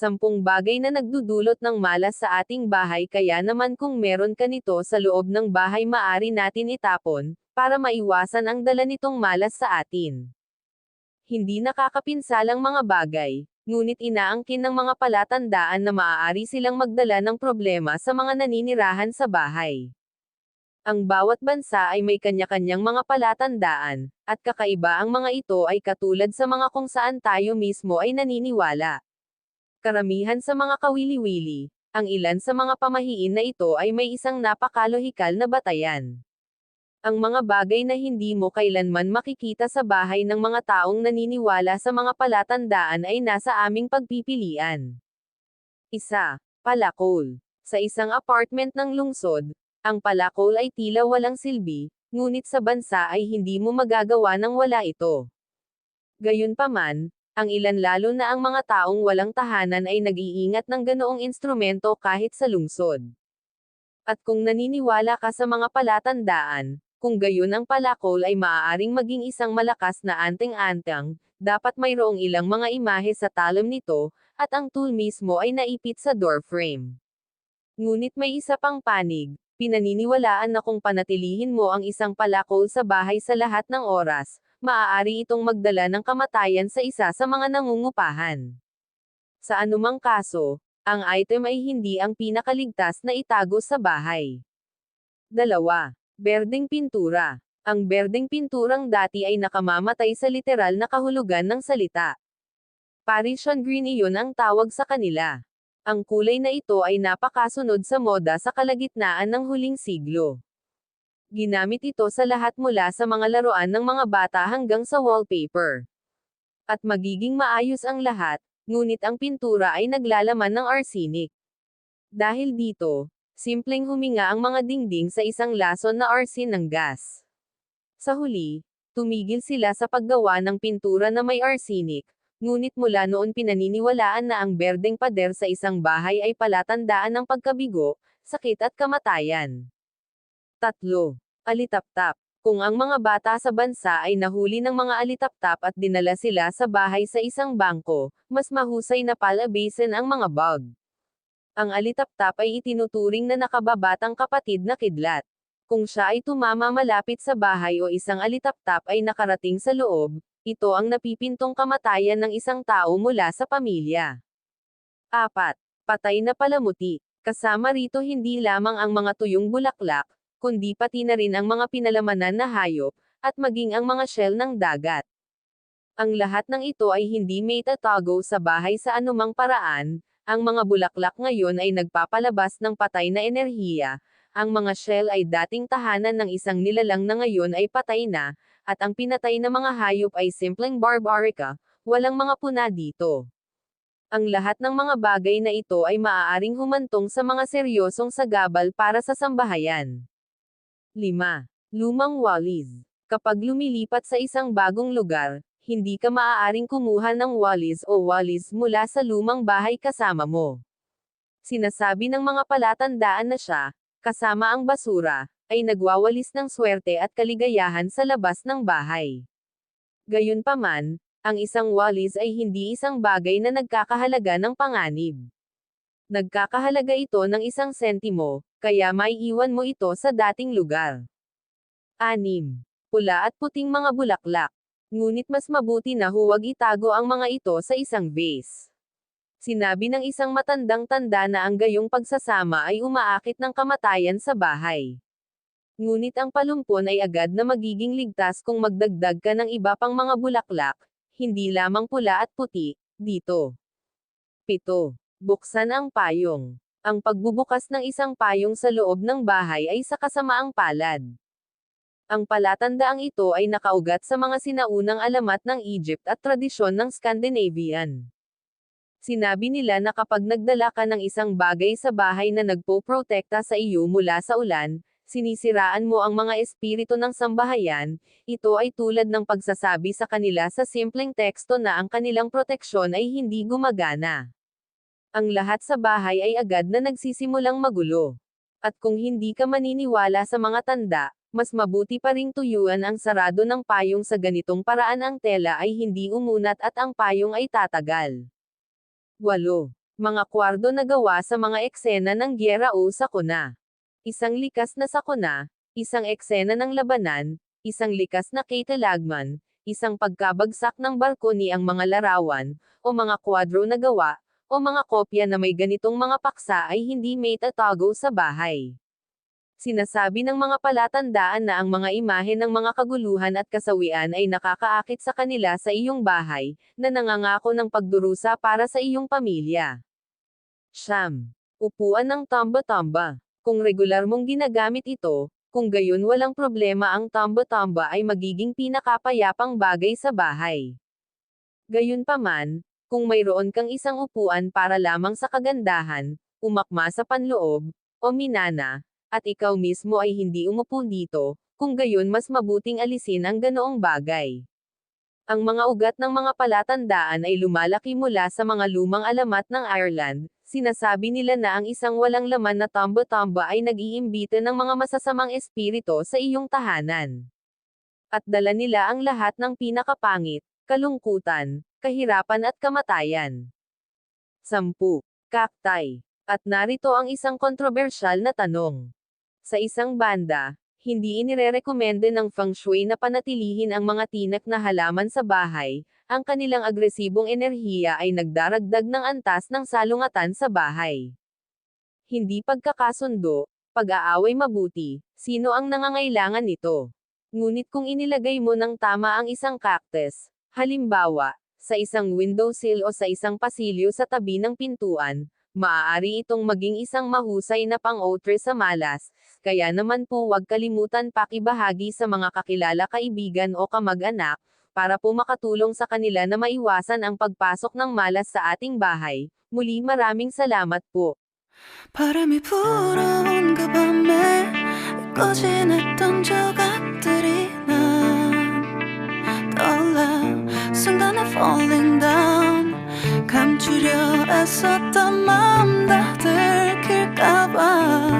Sampung bagay na nagdudulot ng malas sa ating bahay kaya naman kung meron ka nito sa loob ng bahay maari natin itapon, para maiwasan ang dala nitong malas sa atin. Hindi nakakapinsalang mga bagay, ngunit inaangkin ng mga palatandaan na maaari silang magdala ng problema sa mga naninirahan sa bahay. Ang bawat bansa ay may kanya-kanyang mga palatandaan, at kakaiba ang mga ito ay katulad sa mga kung saan tayo mismo ay naniniwala. Karamihan sa mga kawili-wili, ang ilan sa mga pamahiin na ito ay may isang napakalohikal na batayan. Ang mga bagay na hindi mo kailanman makikita sa bahay ng mga taong naniniwala sa mga palatandaan ay nasa aming pagpipilian. Isa, palakol. Sa isang apartment ng lungsod, ang palakol ay tila walang silbi, ngunit sa bansa ay hindi mo magagawa nang wala ito. Gayunpaman, ang ilan lalo na ang mga taong walang tahanan ay nag-iingat ng ganoong instrumento kahit sa lungsod. At kung naniniwala ka sa mga palatandaan, kung gayon ang palakol ay maaaring maging isang malakas na anting-antang, dapat mayroong ilang mga imahe sa talim nito, at ang tool mismo ay naipit sa door frame. Ngunit may isa pang panig, pinaniniwalaan na kung panatilihin mo ang isang palakol sa bahay sa lahat ng oras, maaari itong magdala ng kamatayan sa isa sa mga nangungupahan. Sa anumang kaso, ang item ay hindi ang pinakaligtas na itago sa bahay. Dalawa. Berdeng pintura. Ang berdeng pinturang dati ay nakamamatay sa literal na kahulugan ng salita. Parisian green iyon ang tawag sa kanila. Ang kulay na ito ay napakasunod sa moda sa kalagitnaan ng huling siglo. Ginamit ito sa lahat mula sa mga laruan ng mga bata hanggang sa wallpaper. At magiging maayos ang lahat, ngunit ang pintura ay naglalaman ng arsenic. Dahil dito, simpleng huminga ang mga dingding sa isang lason na arsen ng gas. Sa huli, tumigil sila sa paggawa ng pintura na may arsenic, Ngunit mula noon pinaniniwalaan na ang berdeng pader sa isang bahay ay palatandaan ng pagkabigo, sakit at kamatayan. Tatlo. Alitaptap. Kung ang mga bata sa bansa ay nahuli ng mga alitaptap at dinala sila sa bahay sa isang bangko, mas mahusay na palabasin ang mga bug. Ang alitaptap ay itinuturing na nakababatang kapatid na kidlat. Kung siya ay tumama malapit sa bahay o isang alitaptap ay nakarating sa loob, ito ang napipintong kamatayan ng isang tao mula sa pamilya. 4. Patay na palamuti. Kasama rito hindi lamang ang mga tuyong bulaklak, kundi pati na rin ang mga pinalamanan na hayop, at maging ang mga shell ng dagat. Ang lahat ng ito ay hindi may tatago sa bahay sa anumang paraan, ang mga bulaklak ngayon ay nagpapalabas ng patay na enerhiya, ang mga shell ay dating tahanan ng isang nilalang na ngayon ay patay na, at ang pinatay na mga hayop ay simpleng barbarica, walang mga puna dito. Ang lahat ng mga bagay na ito ay maaaring humantong sa mga seryosong sagabal para sa sambahayan. 5. Lumang Wallis Kapag lumilipat sa isang bagong lugar, hindi ka maaaring kumuha ng wallis o wallis mula sa lumang bahay kasama mo. Sinasabi ng mga palatandaan na siya, kasama ang basura, ay nagwawalis ng swerte at kaligayahan sa labas ng bahay. Gayunpaman, ang isang walis ay hindi isang bagay na nagkakahalaga ng panganib. Nagkakahalaga ito ng isang sentimo, kaya may iwan mo ito sa dating lugar. 6. Pula at puting mga bulaklak. Ngunit mas mabuti na huwag itago ang mga ito sa isang vase. Sinabi ng isang matandang tanda na ang gayong pagsasama ay umaakit ng kamatayan sa bahay. Ngunit ang palumpon ay agad na magiging ligtas kung magdagdag ka ng iba pang mga bulaklak, hindi lamang pula at puti, dito. 7. Buksan ang payong. Ang pagbubukas ng isang payong sa loob ng bahay ay sa kasamaang palad. Ang palatandaang ito ay nakaugat sa mga sinaunang alamat ng Egypt at tradisyon ng Scandinavian. Sinabi nila na kapag nagdala ka ng isang bagay sa bahay na nagpo-protekta sa iyo mula sa ulan, sinisiraan mo ang mga espiritu ng sambahayan, ito ay tulad ng pagsasabi sa kanila sa simpleng teksto na ang kanilang proteksyon ay hindi gumagana. Ang lahat sa bahay ay agad na nagsisimulang magulo. At kung hindi ka maniniwala sa mga tanda, mas mabuti pa ring tuyuan ang sarado ng payong sa ganitong paraan ang tela ay hindi umunat at ang payong ay tatagal. 8. Mga kwardo na gawa sa mga eksena ng gyera o sakuna. Isang likas na sakuna, isang eksena ng labanan, isang likas na katalagman, isang pagkabagsak ng barko ni ang mga larawan, o mga kwadro na gawa, o mga kopya na may ganitong mga paksa ay hindi may tatago sa bahay. Sinasabi ng mga palatandaan na ang mga imahe ng mga kaguluhan at kasawian ay nakakaakit sa kanila sa iyong bahay, na nangangako ng pagdurusa para sa iyong pamilya. Siyam. Upuan ng tamba-tamba. Kung regular mong ginagamit ito, kung gayon walang problema ang tamba-tamba ay magiging pinakapayapang bagay sa bahay. Gayunpaman, kung mayroon kang isang upuan para lamang sa kagandahan, umakma sa panloob, o minana, at ikaw mismo ay hindi umupo dito, kung gayon mas mabuting alisin ang ganoong bagay. Ang mga ugat ng mga palatandaan ay lumalaki mula sa mga lumang alamat ng Ireland, sinasabi nila na ang isang walang laman na tamba-tamba ay nag-iimbita ng mga masasamang espirito sa iyong tahanan. At dala nila ang lahat ng pinakapangit, kalungkutan, kahirapan at kamatayan. 10. Kaktay. At narito ang isang kontrobersyal na tanong. Sa isang banda, hindi inirerekomende ng feng shui na panatilihin ang mga tinak na halaman sa bahay, ang kanilang agresibong enerhiya ay nagdaragdag ng antas ng salungatan sa bahay. Hindi pagkakasundo, pag-aaway mabuti, sino ang nangangailangan nito? Ngunit kung inilagay mo ng tama ang isang cactus, halimbawa, sa isang windowsill o sa isang pasilyo sa tabi ng pintuan, maaari itong maging isang mahusay na pang-outre sa malas, kaya naman po huwag kalimutan pakibahagi sa mga kakilala kaibigan o kamag-anak, para po makatulong sa kanila na maiwasan ang pagpasok ng malas sa ating bahay. Muli maraming salamat po. 바람이 불어온 그 밤에 꺼진했던 조각들이 falling down. 감추려 애썼던 마음 다 들킬까봐